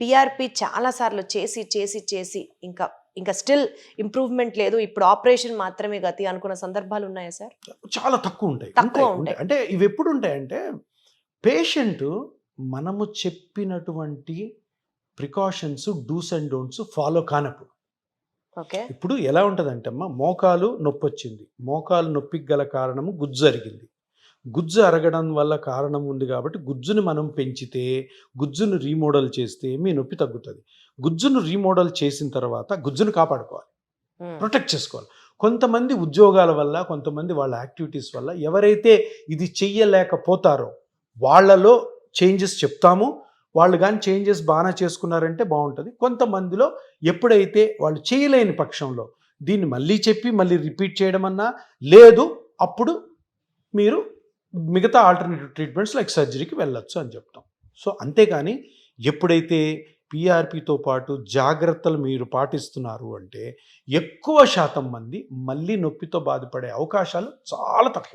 PRP చాలా సార్లు చేసి చేసి చేసి ఇంకా ఇంకా స్టిల్ ఇంప్రూవ్మెంట్ లేదు. ఇప్పుడు ఆపరేషన్ మాత్రమే గతి అనుకున్న సందర్భాలు ఉన్నాయా సార్? చాలా తక్కువ ఉంటాయి. తక్కువ ఉంటాయి. అంటే ఇవి ఎప్పుడు ఉంటాయంటే పేషెంట్ మనము చెప్పినటువంటి precautions do's and don'ts follow కానప్పుడు. ఓకే. ఇప్పుడు ఎలా ఉంటుందంటే అమ్మ మోకాలు నొప్పి వచ్చింది మోకాలు నొప్పికి గల కారణము గుజ్జు అరిగింది గుజ్జు అరగడం వల్ల కారణం ఉంది కాబట్టి గుజ్జుని మనం పెంచితే గుజ్జును రీమోడల్ చేస్తే మీ నొప్పి తగ్గుతుంది. గుజ్జును రీమోడల్ చేసిన తర్వాత గుజ్జును కాపాడుకోవాలి. ప్రొటెక్ట్ చేసుకోవాలి. కొంతమంది ఉద్యోగాల వల్ల కొంతమంది వాళ్ళ యాక్టివిటీస్ వల్ల ఎవరైతే ఇది చెయ్యలేకపోతారో వాళ్ళలో చేంజెస్ చెప్తాము. వాళ్ళు కానీ చేంజెస్ బాగా చేసుకున్నారంటే బాగుంటుంది. కొంతమందిలో ఎప్పుడైతే వాళ్ళు చేయలేని పక్షంలో దీన్ని మళ్ళీ చెప్పి మళ్ళీ రిపీట్ చేయడం అన్నా లేదు అప్పుడు మీరు మిగతా ఆల్టర్నేటివ్ ట్రీట్మెంట్స్ లైక్ సర్జరీకి వెళ్ళొచ్చు అని చెప్తాం. సో అంతేకాని ఎప్పుడైతే పీఆర్పితో పాటు జాగ్రత్తలు మీరు పాటిస్తున్నారు అంటే ఎక్కువ శాతం మంది మళ్ళీ నొప్పితో బాధపడే అవకాశాలు చాలా తక్కువ.